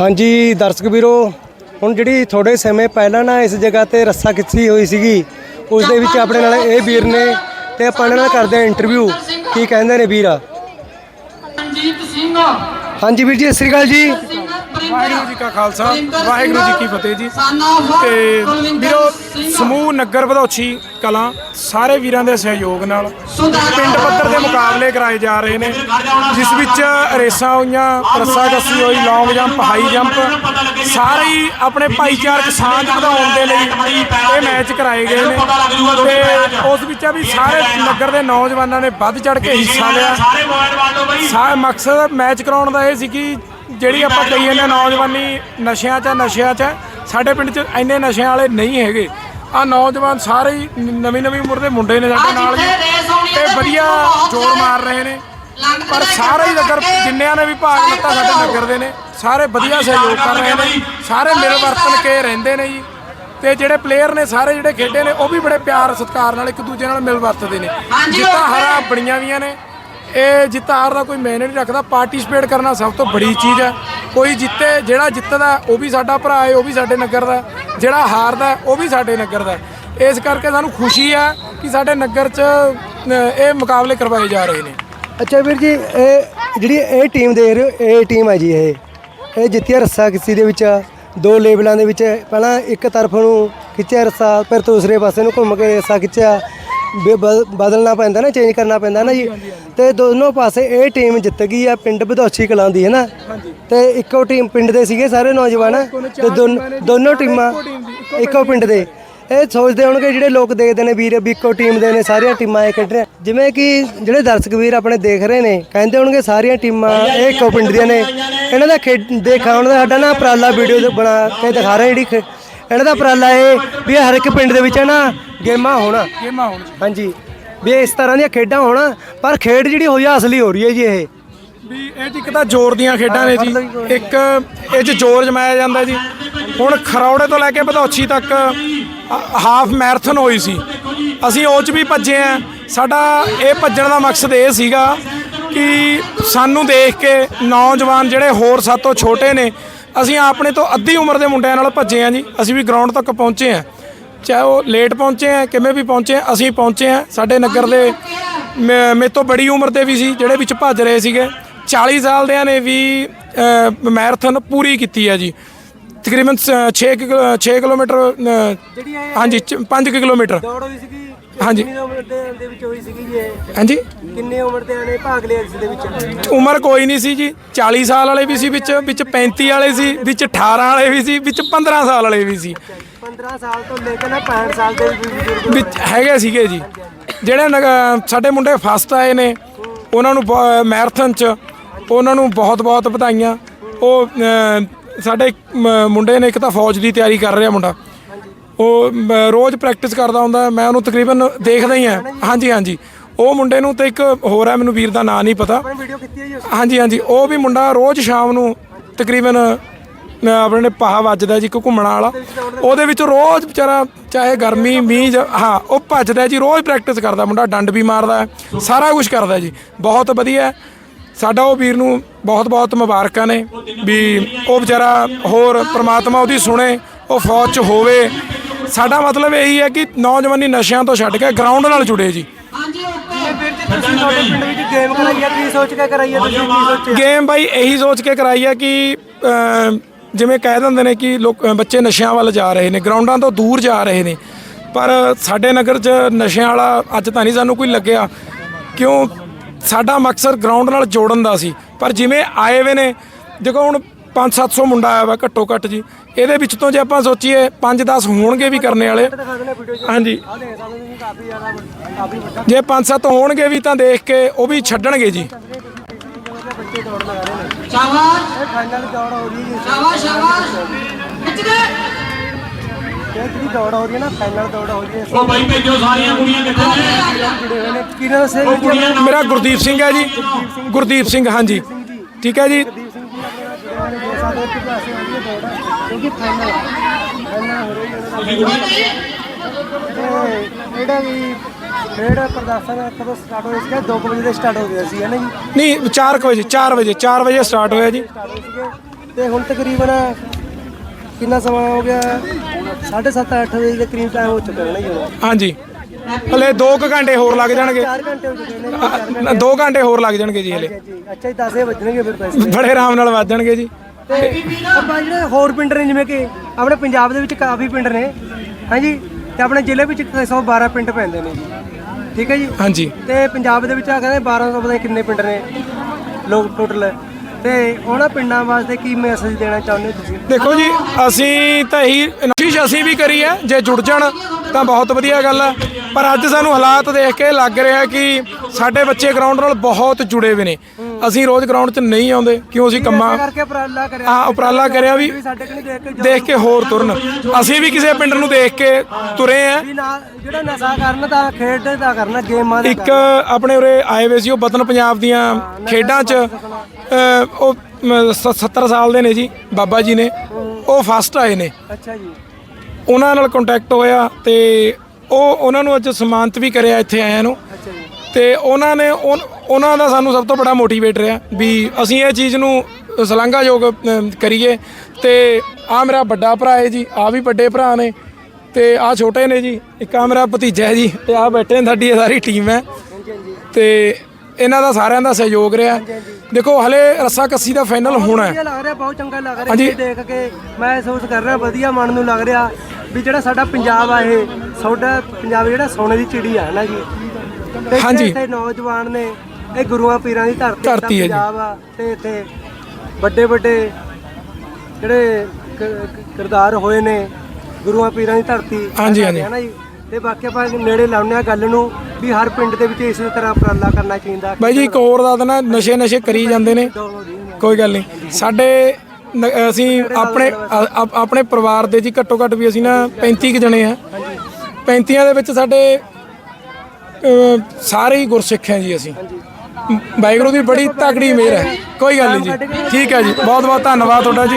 ਹਾਂਜੀ ਦਰਸ਼ਕ ਵੀਰੋ ਹੁਣ ਜਿਹੜੀ ਥੋੜੇ ਸਮੇਂ ਪਹਿਲਾਂ ਨਾ ਇਸ ਜਗ੍ਹਾ ਤੇ ਰੱਸਾ ਖਿੱਚੀ ਹੋਈ ਸੀਗੀ ਉਸ ਦੇ ਵਿੱਚ ਆਪਣੇ ਨਾਲ ਇਹ ਵੀਰ ਨੇ ਤੇ ਆਪਾਂ ਇਹਨਾਂ ਨਾਲ ਕਰਦੇ ਆ ਇੰਟਰਵਿਊ ਕੀ ਕਹਿੰਦੇ ਨੇ ਵੀਰ? ਰਣਜੀਤ ਸਿੰਘ। ਹਾਂਜੀ ਵੀਰ ਜੀ ਸਤਿ ਸ੍ਰੀ ਅਕਾਲ ਜੀ। ਵਾਹਿਗੁਰੂ ਜੀ ਕਾ ਖਾਲਸਾ ਵਾਹਿਗੁਰੂ ਜੀ ਕੀ ਫਤਿਹ ਜੀ। ਤੇ ਵੀਰੋ ਸਮੂਹ ਨਗਰ ਵਧੌਛੀ ਕਲਾਂ ਸਾਰੇ ਵੀਰਾਂ ਦੇ ਸਹਿਯੋਗ ਨਾਲ ਪਿੰਡ ਪੱਧਰ ਦੇ ਮੁਕਾਬਲੇ ਕਰਾਏ ਜਾ ਰਹੇ ਨੇ ਜਿਸ ਵਿੱਚ ਰੇਸਾਂ ਹੋਈਆਂ ਰੱਸਾ ਕੱਸੀ ਹੋਈ ਲੌਂਗ ਜੰਪ ਹਾਈ ਜੰਪ ਸਾਰੇ ਹੀ ਆਪਣੇ ਭਾਈਚਾਰਕ ਸਾਂਝ ਵਧਾਉਣ ਦੇ ਲਈ ਇਹ ਮੈਚ ਕਰਾਏ ਗਏ ਨੇ। ਤੇ ਉਸ ਵਿੱਚ ਵੀ ਸਾਰੇ ਨਗਰ ਦੇ ਨੌਜਵਾਨਾਂ ਨੇ ਵੱਧ ਚੜ ਕੇ ਹਿੱਸਾ ਲਿਆ। ਸਾ ਮਕਸਦ ਮੈਚ ਕਰਾਉਣ ਦਾ ਇਹ ਸੀ ਕਿ ਜਿਹੜੀ ਆਪਾਂ ਕਹੀ ਜਾਂਦੇ ਨੌਜਵਾਨੀ ਨਸ਼ਿਆਂ 'ਚ ਨਸ਼ਿਆਂ 'ਚ। ਸਾਡੇ ਪਿੰਡ 'ਚ ਇੰਨੇ ਨਸ਼ਿਆਂ ਵਾਲੇ ਨਹੀਂ ਹੈਗੇ। ਆ ਨੌਜਵਾਨ ਸਾਰੇ ਹੀ ਨਵੀਂ ਨਵੀਂ ਉਮਰ ਦੇ ਮੁੰਡੇ ਨੇ ਸਾਡੇ ਨਾਲ ਜੀ ਤੇ ਵਧੀਆ ਜ਼ੋਰ ਮਾਰ ਰਹੇ ਨੇ। ਪਰ ਸਾਰੇ ਹੀ ਨਗਰ ਜਿੰਨਿਆਂ ਨੇ ਵੀ ਭਾਗ ਲਿੱਤਾ ਸਾਡੇ ਨਗਰ ਦੇ ਨੇ ਸਾਰੇ ਵਧੀਆ ਸਹਿਯੋਗ ਕਰ ਰਹੇ ਨੇ ਸਾਰੇ ਮਿਲ ਵਰਤਨ ਕੇ ਰਹਿੰਦੇ ਨੇ ਜੀ। ਤੇ ਜਿਹੜੇ ਪਲੇਅਰ ਨੇ ਸਾਰੇ ਜਿਹੜੇ ਖੇਡੇ ਨੇ ਉਹ ਵੀ ਬੜੇ ਪਿਆਰ ਸਤਿਕਾਰ ਨਾਲ ਇੱਕ ਦੂਜੇ ਨਾਲ ਮਿਲ ਵਰਤਦੇ ਨੇ। ਜਿੱਤਾਂ ਹਾਰਾਂ ਬੜੀਆਂ ਵੀਆਂ ਨੇ ਇਹ ਜਿੱਤ ਹਾਰ ਦਾ ਕੋਈ ਮੈਨੇ ਨਹੀਂ ਰੱਖਦਾ। ਪਾਰਟਿਸਿਪੇਟ ਕਰਨਾ ਸਭ ਤੋਂ ਬੜੀ ਚੀਜ਼ ਹੈ। ਕੋਈ ਜਿੱਤੇ, ਜਿਹੜਾ ਜਿੱਤਦਾ, ਉਹ ਵੀ ਸਾਡਾ ਭਰਾ ਹੈ, ਉਹ ਵੀ ਸਾਡੇ ਨਗਰ ਦਾ ਜਿਹੜਾ ਹਾਰਦਾ, ਉਹ ਵੀ ਸਾਡੇ ਨਗਰ ਦਾ ਇਸ ਕਰਕੇ ਸਾਨੂੰ ਖੁਸ਼ੀ ਹੈ ਕਿ ਸਾਡੇ ਨਗਰ 'ਚ ਇਹ ਮੁਕਾਬਲੇ ਕਰਵਾਏ ਜਾ ਰਹੇ ਨੇ। ਅੱਛਾ ਵੀਰ ਜੀ, ਇਹ ਜਿਹੜੀ ਇਹ ਟੀਮ ਦੇ ਰਹੇ ਹੋ, ਇਹ ਟੀਮ ਹੈ ਜੀ ਇਹ। ਇਹ ਜਿੱਤਿਆ ਰੱਸਾ ਕਿਸੇ ਦੇ ਵਿੱਚ? ਦੋ ਲੇਬਲਾਂ ਦੇ ਵਿੱਚ। ਪਹਿਲਾਂ ਇੱਕ ਤਰਫ ਨੂੰ ਖਿੱਚਿਆ ਰੱਸਾ, ਫਿਰ ਦੂਸਰੇ ਪਾਸੇ ਨੂੰ ਘੁੰਮ ਕੇ ਰੱਸਾ ਖਿੱਚਿਆ। ਵੀ ਬਦ- ਬਦਲਣਾ ਪੈਂਦਾ ਨਾ ਚੇਂਜ ਕਰਨਾ ਪੈਂਦਾ ਨਾ ਜੀ। ਤੇ ਦੋਨੋਂ ਪਾਸੇ ਇਹ ਟੀਮ ਜਿੱਤ ਗਈ ਆ ਪਿੰਡ ਬਧੌਛੀ ਕਲਾਂ ਦੀ ਹੈ ਨਾ ਤੇ ਇੱਕੋ ਟੀਮ ਪਿੰਡ ਦੇ ਸੀਗੇ ਸਾਰੇ ਨੌਜਵਾਨ ਤੇ ਦੋਨ- ਟੀਮਾਂ ਇੱਕੋ ਪਿੰਡ ਦੇ ਇਹ ਸੋਚਦੇ ਹੋਣਗੇ ਜਿਹੜੇ ਲੋਕ ਦੇਖਦੇ ਨੇ ਵੀਰ ਵੀ ਇੱਕੋ ਟੀਮ ਦੇ ਨੇ ਸਾਰੀਆਂ ਟੀਮਾਂ ਇਹ ਖੇਡ ਰਹੀਆਂ। ਜਿਵੇਂ ਕਿ ਜਿਹੜੇ ਦਰਸ਼ਕ ਵੀਰ ਆਪਣੇ ਦੇਖ ਰਹੇ ਨੇ ਕਹਿੰਦੇ ਹੋਣਗੇ ਸਾਰੀਆਂ ਟੀਮਾਂ ਇਹ ਇੱਕੋ ਪਿੰਡ ਦੀਆਂ ਨੇ। ਇਹਨਾਂ ਦਾ ਖੇਡ ਦਿਖਾਉਣ ਦਾ ਸਾਡਾ ਨਾ ਉਪਰਾਲਾ ਵੀਡੀਓ ਬਣਾ ਕੇ ਦਿਖਾ ਰਹੇ ਜਿਹੜੀ ਇਹਨਾਂ ਦਾ ਉਪਰਾਲਾ ਇਹ ਵੀ ਹਰ ਇੱਕ ਪਿੰਡ ਦੇ ਵਿੱਚ ਨਾ ਗੇਮਾਂ ਹੋਣਾ। ਗੇਮਾਂ ਹੋਣ ਹਾਂਜੀ। ਵੀ ਇਸ ਤਰ੍ਹਾਂ ਦੀਆਂ ਖੇਡਾਂ ਹੋਣ, ਪਰ ਖੇਡ ਜਿਹੜੀ ਹੋਈ ਆ, ਅਸਲੀ ਹੋ ਰਹੀ ਹੈ ਜੀ ਇਹ। ਵੀ ਇਹ 'ਚ ਇੱਕ ਤਾਂ ਜ਼ੋਰ ਦੀਆਂ ਖੇਡਾਂ ਨੇ ਜੀ। ਇੱਕ ਇਹ 'ਚ ਜ਼ੋਰ ਜਮਾਇਆ ਜਾਂਦਾ ਜੀ। ਹੁਣ ਖਰੌੜੇ ਤੋਂ ਲੈ ਕੇ ਭਦੌਛੀ ਤੱਕ ਹਾਫ ਮੈਰਾਥਨ ਹੋਈ ਸੀ। ਅਸੀਂ ਉਹ 'ਚ ਵੀ ਭੱਜੇ ਆ। ਸਾਡਾ ਇਹ ਭੱਜਣ ਦਾ ਮਕਸਦ ਇਹ ਸੀਗਾ ਕਿ ਸਾਨੂੰ ਦੇਖ ਕੇ ਨੌਜਵਾਨ ਜਿਹੜੇ ਹੋਰ ਸਾਤੋਂ ਛੋਟੇ ਨੇ, ਅਸੀਂ ਆਪਣੇ ਤੋਂ ਅੱਧੀ ਉਮਰ ਦੇ ਮੁੰਡਿਆਂ ਨਾਲ ਭੱਜੇ ਆ ਜੀ। ਅਸੀਂ ਵੀ ਗਰਾਊਂਡ ਤੱਕ ਪਹੁੰਚੇ ਆ। ਚਾਹੇ ਉਹ ਲੇਟ ਪਹੁੰਚੇ ਆ ਕਿਵੇਂ ਵੀ ਪਹੁੰਚੇ ਆ ਅਸੀਂ ਪਹੁੰਚੇ ਆ। ਸਾਡੇ ਨਗਰ ਦੇ ਮੇ ਮੇਰੇ ਤੋਂ ਬੜੀ ਉਮਰ ਦੇ ਵੀ ਸੀ ਜਿਹੜੇ ਵਿੱਚ ਭੱਜ ਰਹੇ ਸੀਗੇ। 40 ਸਾਲ ਦਿਆਂ ਨੇ ਵੀ ਮੈਰਾਥਨ ਪੂਰੀ ਕੀਤੀ ਹੈ ਜੀ। ਤਕਰੀਬਨ 6 6 ਕਿਲੋਮੀਟਰ ਹਾਂਜੀ 5 ਕਿਲੋਮੀਟਰ। ਦੌੜ ਹੋਈ ਸੀਗੀ ਹਾਂਜੀ। ਕਿੰਨੀ ਉਮਰ ਦੇ ਦੇ ਵਿੱਚ ਹੋਈ ਸੀਗੀ ਜੀ ਇਹ? ਹਾਂਜੀ। ਕਿੰਨੇ ਉਮਰ ਦੇ ਨੇ ਭਾਗ ਲਿਆ ਇਸ ਦੇ ਵਿੱਚ? ਉਮਰ ਕੋਈ ਨਹੀਂ ਸੀ ਜੀ। 40 ਸਾਲ ਵਾਲੇ ਵੀ ਸੀ ਵਿੱਚ ਵਿੱਚ 35 ਵਾਲੇ ਸੀ ਵਿੱਚ 18 ਵਾਲੇ ਵੀ ਸੀ ਵਿੱਚ 15 ਸਾਲ ਵਾਲੇ ਵੀ ਸੀ। 15 ਸਾਲ ਤੋਂ ਲੈ ਕੇ ਨਾ 65 ਸਾਲ ਦੇ ਵੀ ਬਜ਼ੁਰਗ ਵਿੱਚ ਹੈਗੇ ਸੀਗੇ ਜੀ। ਜਿਹੜੇ ਨਗ- ਸਾਡੇ ਮੁੰਡੇ ਫਸਟ ਆਏ ਨੇ ਉਹਨਾਂ ਨੂੰ ਬ- ਮੈਰਾਥਨ ਚ ਉਹਨਾਂ ਨੂੰ ਬਹੁਤ ਬਹੁਤ ਵਧਾਈਆਂ। ਉਹ ਅ, ਸਾਡੇ ਮ- ਮੁੰਡੇ ਨੇ ਇੱਕ ਤਾਂ ਫੌਜ ਦੀ ਤਿਆਰੀ ਕਰ ਰਿਹਾ ਮੁੰਡਾ। ਉਹ ਮ, ਰੋਜ਼ ਪ੍ਰੈਕਟਿਸ ਕਰਦਾ ਹੁੰਦਾ ਮੈਂ ਉਹਨੂੰ ਤਕਰੀਬਨ ਦੇਖਦਾ ਹੀ ਆ ਹਾਂਜੀ ਹਾਂਜੀ। ਉਹ ਮੁੰਡੇ ਨੂੰ ਤੇ ਇੱਕ ਹੋਰ ਹੈ ਮੈਨੂੰ ਵੀਰ ਦਾ ਨਾਂ ਨਹੀਂ ਪਤਾ। ਵੀਡੀਓ ਕੀਤੀ ਹੈ ਜੀ ਹਾਂਜੀ ਹਾਂਜੀ। ਉਹ ਵੀ ਮੁੰਡਾ ਰੋਜ਼ ਸ਼ਾਮ ਨੂੰ ਤਕਰੀਬਨ ਅਹ ਆਪਣੇ ਪਾਹਾ ਵੱਜਦਾ ਜੀ ਇੱਕ ਘੁੰਮਣ ਵਾਲਾ। ਉਹਦੇ ਵਿੱਚ ਰੋਜ਼ ਵਿਚਾਰਾ ਚਾਹੇ ਗਰਮੀ ਮੀਂਹ ਜਾਂ- ਹਾਂ ਉਹ ਭੱਜਦਾ ਜੀ ਰੋਜ਼ ਪ੍ਰੈਕਟਿਸ ਕਰਦਾ ਮੁੰਡਾ ਡੰਡ ਵੀ ਮਾਰਦਾ ਹੈ, ਸਾਰਾ ਕੁਝ ਕਰਦਾ ਜੀ। ਬਹੁਤ ਵਧੀਆ ਹੈ। ਸਾਡਾ ਉਹ ਵੀਰ ਨੂੰ ਬਹੁਤ ਬਹੁਤ ਮੁਬਾਰਕਾਂ ਨੇ ਵੀ ਉਹ ਵਿਚਾਰਾ ਹੋਰ ਪ੍ਰਮਾਤਮਾ ਉਹਦੀ ਸੁਣੇ ਉਹ ਫੌਜ 'ਚ ਹੋਵੇ। ਸਾਡਾ ਮਤਲਬ ਇਹੀ ਹੈ ਕਿ ਨੌਜਵਾਨੀ ਨਸ਼ਿਆਂ ਤੋਂ ਛੱਡ ਕੇ ਗਰਾਊਂਡ ਨਾਲ ਜੁੜੇ ਜੀ। ਵੀਰ ਜੀ ਤੁਸੀਂ ਤੁਹਾਡੇ ਪਿੰਡ ਵਿੱਚ ਗੇਮ ਕਰਾਈ ਹੈ ਕੀ ਸੋਚ ਕੇ ਕਰਾਈ ਹੈ ਤੁਸੀਂ ਕੀ ਸੋਚਿਆ? ਗੇਮ ਬਾਈ ਇਹੀ ਸੋਚ ਕੇ ਕਰਾਈ ਹੈ ਕਿ ਅਮ, ਜਿਵੇਂ ਕਹਿ ਦਿੰਦੇ ਨੇ ਕਿ ਲੋਕ ਬੱਚੇ ਨਸ਼ਿਆਂ ਵੱਲ ਜਾ ਰਹੇ ਨੇ ਗਰਾਊਂਡਾਂ ਤੋਂ ਦੂਰ ਜਾ ਰਹੇ ਨੇ। ਪਰ ਸਾਡੇ ਨਗਰ 'ਚ ਨਸ਼ਿਆਂ ਵਾਲਾ ਅੱਜ ਤਾਂ ਨਹੀਂ ਸਾਨੂੰ ਕੋਈ ਲੱਗਿਆ। ਕਿਉਂ? ਸਾਡਾ ਮਕਸਦ ਗਰਾਊਂਡ ਨਾਲ ਜੋੜਨ ਦਾ ਸੀ। ਪਰ ਜਿਵੇਂ ਆਏ ਵੇ ਨੇ ਦੇਖੋ ਹੁਣ 5-700 ਮੁੰਡਾ ਆਇਆ ਵਾ ਘੱਟੋ ਘੱਟ ਜੀ। ਇਹਦੇ ਵਿੱਚ ਤੋਂ ਜੇ ਆਪਾਂ ਸੋਚੀਏ 5-10 ਹੋਣਗੇ ਵੀ ਕਰਨੇ ਵਾਲੇ। ਹਾਂਜੀ। ਜੇ 5-7 ਹੋਣਗੇ ਵੀ ਤਾਂ ਦੇਖ ਕੇ ਉਹ ਵੀ ਛੱਡਣਗੇ ਜੀ। ਬੱਚੇ ਦੌੜ ਲਗਾ ਰਹੇ ਨੇ ਸ਼ਾਬਾਸ਼ ਇਹ ਫਾਈਨਲ ਦੌੜ ਹੋ ਰਹੀ ਹੈ ਸ਼ਾਬਾਸ਼ ਸ਼ਾਬਾਸ਼ ਖਿੱਚ ਦੇ ਇਹ ਜਿਹੜੀ ਦੌੜ ਹੋ ਰਹੀ ਹੈ ਨਾ ਫਾਈਨਲ ਦੌੜ ਹੋ ਰਹੀ ਹੈ ਉਹ ਬਾਈ ਭੇਜੋ ਸਾਰੀਆਂ ਕੁੜੀਆਂ ਕਿੱਥੇ ਨੇ? ਜੁੜੇ ਹੋਏ ਨੇ ਕਿਹਨਾਂ ਦਾ ਸੇਵ ਜੀ ਆਪਣੇ ਮੇਰਾ ਗੁਰਦੀਪ ਸਿੰਘ ਹੈ ਜੀ। ਗੁਰਦੀਪ ਸਿੰਘ ਹਾਂਜੀ। ਠੀਕ ਹੈ ਜੀ। ਨਾਲ ਜੁੜੇ ਹੋਏ ਨੇ ਬਹੁਤ ਸਾਰੇ ਇੱਕ ਪਾਸੇ ਹੋ। ਰਹੀ ਹੈ ਦੌੜ ਕਿਉਂਕਿ ਫਾਈਨਲ ਫਾਈਨਲ ਹੋ ਰਹੀ ਹੈ? ਤੇ ਇਹਦਾ ਵੀ ਖੇਡ ਪ੍ਰਦਰਸ਼ਨ ਕਦੋਂ ਸਟਾਰਟ ਹੋਇਆ ਸੀਗਾ 2 ਵਜੇ ਦੇ ਸਟਾਰਟ ਹੋ ਗਿਆ ਸੀ ਹੈ ਨਾ ਜੀ? ਨਹੀਂ 4 ਵਜੇ 4 ਵਜੇ 4 ਵਜੇ ਸਟਾਰਟ ਹੋਇਆ ਜੀ। ਸਟਾਰਟ ਹੋਏ ਸੀਗੇ। ਤੇ ਹੁਣ ਤਕਰੀਬਨ ਕਿੰਨਾ ਸਮਾਂ ਹੋ ਗਿਆ? 7:30 8 ਵਜੇ ਦੇ ਕਰੀਬ ਟਾਈਮ ਹੋ ਚੁੱਕਾ ਹੈ ਨਾ ਜੀ ਹੁਣ। ਹਾਂਜੀ। ਹਲੇ 2 ਘੰਟੇ ਹੋਰ ਲੱਗ ਜਾਣਗੇ। 4 ਘੰਟੇ ਹੋ ਚੁੱਕੇ ਨੇ ਜੀ, ਚਾਰ 2 ਘੰਟੇ। ਹੋਰ ਲੱਗ ਜਾਣਗੇ ਜੀ ਹਲੇ। ਅੱਛਾ ਜੀ 10 ਵੱਜਣਗੇ ਫਿਰ ਪੈਸੇ। ਬੜੇ ਆਰਾਮ ਨਾਲ ਵੱਜ ਜਾਣਗੇ ਜੀ। ਆਪਾਂ ਜਿਹੜੇ ਹੋਰ ਪਿੰਡ ਨੇ ਜਿਵੇਂ ਕਿ ਆਪਣੇ ਪੰਜਾਬ ਦੇ ਵਿੱਚ ਕਾਫੀ ਪਿੰਡ ਨੇ ਹਾਂਜੀ? ਤੇ ਆਪਣੇ ਜ਼ਿਲ੍ਹੇ ਵਿੱਚ 112 ਪਿੰਡ ਪੈਂਦੇ ਨੇ। ਜੀ ਠੀਕ ਹੈ ਜੀ? ਹਾਂਜੀ। ਤੇ ਪੰਜਾਬ ਦੇ ਵਿੱਚ ਆ ਕਹਿੰਦੇ 1200 ਪਤਾ ਕਿੰਨੇ ਪਿੰਡ ਨੇ ਲੋਕ ਟੋਟਲ ਤੇ ਉਹਨਾਂ ਪਿੰਡਾਂ ਵਾਸਤੇ ਕੀ ਮੈਸੇਜ ਦੇਣਾ ਚਾਹੁੰਦੇ ਹੋ ਤੁਸੀਂ? ਦੇਖੋ ਜੀ ਅਸੀਂ ਤਾਂ ਇਹੀ ਕੋਸ਼ਿਸ਼ ਅਸੀਂ ਵੀ ਕਰੀ ਹੈ ਜੇ ਜੁੜ ਜਾਣ ਤਾਂ ਬਹੁਤ ਵਧੀਆ ਗੱਲ ਆ ਪਰ ਅੱਜ ਸਾਨੂੰ ਹਾਲਾਤ ਦੇਖ ਕੇ ਲੱਗ ਰਿਹਾ ਕਿ ਸਾਡੇ ਬੱਚੇ ਗਰਾਊਂਡ ਨਾਲ ਬਹੁਤ ਜੁੜੇ ਹੋਏ ਨੇ। ਅਸੀਂ ਰੋਜ਼ ਗਰਾਊਂਡ 'ਚ ਨਹੀਂ ਆਉਂਦੇ ਕਿਉਂ ਅਸੀਂ ਕੰਮਾਂ ਕਰਕੇ ਉਪਰਾਲਾ ਕਰਿਆ ਆ ਉਪਰਾਲਾ ਕਰਿਆ ਵੀ ਵੀ ਸਾਡੇ ਕੋਲ ਦੇਖ ਕੇ ਜੋ- ਦੇਖ ਕੇ ਹੋਰ ਤੁਰਨ। ਅਸੀਂ ਵੀ ਕਿਸੇ ਪਿੰਡ ਨੂੰ ਦੇਖ ਕੇ ਤੁਰੇ ਆ। ਜਿਹੜਾ ਨਸ਼ਾ ਕਰਨ ਦਾ ਖੇਡ ਦਾ ਕਰਨਾ ਗੇਮਾਂ ਦਾ ਇੱਕ ਆਪਣੇ ਉਰੇ ਆਏ ਹੋਏ ਸੀ ਉਹ ਵਤਨ ਪੰਜਾਬ ਦੀਆਂ ਖੇਡਾਂ 'ਚ ਉਹ ਮ, ਸ- 70 ਸਾਲ ਦੇ ਨੇ ਜੀ ਬਾਬਾ ਜੀ ਨੇ। ਉਹ ਫਸਟ ਆਏ ਨੇ। ਅੱਛਾ ਜੀ। ਉਹਨਾਂ ਨਾਲ ਕੰਟੈਕਟ ਹੋਇਆ ਤੇ ਉਹ ਉਹਨਾਂ ਨੂੰ ਅੱਜ ਸਨਮਾਨਿਤ ਵੀ ਕਰਿਆ ਇੱਥੇ ਆਇਆਂ ਨੂੰ। ਤੇ ਉਹਨਾਂ ਨੇ ਉਹਨਾਂ ਦਾ ਸਾਨੂੰ ਸਭ ਤੋਂ ਬੜਾ ਮੋਟੀਵੇਟ ਰਿਹਾ ਵੀ ਅਸੀਂ ਇਹ ਚੀਜ਼ ਨੂੰ ਸ਼ਲਾਘਾਯੋਗ ਕਰੀਏ ਤੇ ਆ ਮੇਰਾ ਵੱਡਾ ਭਰਾ ਹੈ ਜੀ ਆ ਵੀ ਵੱਡੇ ਭਰਾ ਨੇ ਤੇ ਆ ਛੋਟੇ ਨੇ ਜੀ ਇੱਕ ਆ ਮੇਰਾ ਭਤੀਜਾ ਹੈ ਜੀ ਤੇ ਆ ਬੈਠੇ ਨੇ ਸਾਡੀ ਸਾਰੀ ਟੀਮ ਹੈ। ਤੇ ਇਹਨਾਂ ਦਾ ਸਾਰਿਆਂ ਦਾ ਸਹਿਯੋਗ ਰਿਹਾ। ਦੇਖੋ ਹਲੇ ਰੱਸਾ ਕੱਸੀ ਦਾ ਫਾਈਨਲ ਹੋਣਾ ਹੈ। ਲੱਗ ਰਿਹਾ ਬਹੁਤ ਚੰਗਾ ਲੱਗ ਰਿਹਾ ਹਾਂਜੀ। ਜੀ ਦੇਖ ਕੇ। ਮੈਂ ਮਹਿਸੂਸ ਕਰ ਰਿਹਾ ਵਧੀਆ ਮਨ ਨੂੰ ਲੱਗ ਰਿਹਾ ਵੀ ਜਿਹੜਾ ਸਾਡਾ ਪੰਜਾਬ ਆ ਇਹ ਸਾਡਾ ਪੰਜਾਬ ਜਿਹੜਾ ਸੋਨੇ ਦੀ ਚਿੜੀ ਆ ਨਾ ਜੀ? ਤੇ ਹਾਂਜੀ। ਨੌਜਵਾਨ ਨੇ ਇਹ ਗੁਰੂਆਂ ਪੀਰਾਂ ਦੀ ਧਰਤੀ ਦਾ ਧਰਤੀ ਹੈ ਜੀ। ਪੰਜਾਬ ਆ ਤੇ ਇੱਥੇ ਵੱਡੇ ਵੱਡੇ ਜਿਹੜੇ ਕ- ਕ- ਕਿਰਦਾਰ ਹੋਏ ਨੇ ਗੁਰੂਆਂ ਪੀਰਾਂ ਦੀ ਧਰਤੀ। ਹਾਂਜੀ, ਹਾਂਜੀ। ਹੈ ਨਾ ਜੀ। ਤੇ ਬਾਕੀ ਆਪਾਂ ਨੇੜੇ ਲਾਉਂਦੇ ਆ ਗੱਲ ਨੂੰ ਵੀ ਹਰ ਪਿੰਡ ਦੇ ਵਿੱਚ ਇਸੇ ਤਰ੍ਹਾਂ ਉਪਰਾਲਾ ਕਰਨਾ ਚਾਹੀਦਾ। ਬਾਈ ਜੀ ਇੱਕ ਹੋਰ ਦੱਸ ਦੇਣਾ ਨਸ਼ੇ ਨਸ਼ੇ ਕਰੀ ਜਾਂਦੇ ਨੇ। ਕੋਈ ਗੱਲ ਨਹੀਂ। ਸਾਡੇ ਨ- ਅਸੀਂ ਆਪਣੇ ਆ- ਆ- ਆਪਣੇ ਪਰਿਵਾਰ ਦੇ ਜੀ ਘੱਟੋ ਘੱਟ ਵੀ ਅਸੀਂ ਨਾ 35 ਕੁ ਜਣੇ ਆ 35 ਦੇ ਵਿੱਚ ਸਾਡੇ ਅ, ਸਾਰੇ ਹੀ ਗੁਰਸਿੱਖ ਹੈ ਜੀ ਅਸੀਂ। ਵਾਹਿਗੁਰੂ ਦੀ ਬੜੀ ਤਕੜੀ ਮਿਹਰ ਹੈ। ਕੋਈ ਗੱਲ ਨਹੀਂ ਜੀ। ਠੀਕ ਹੈ ਜੀ। ਬਹੁਤ ਬਹੁਤ ਧੰਨਵਾਦ ਤੁਹਾਡਾ ਜੀ।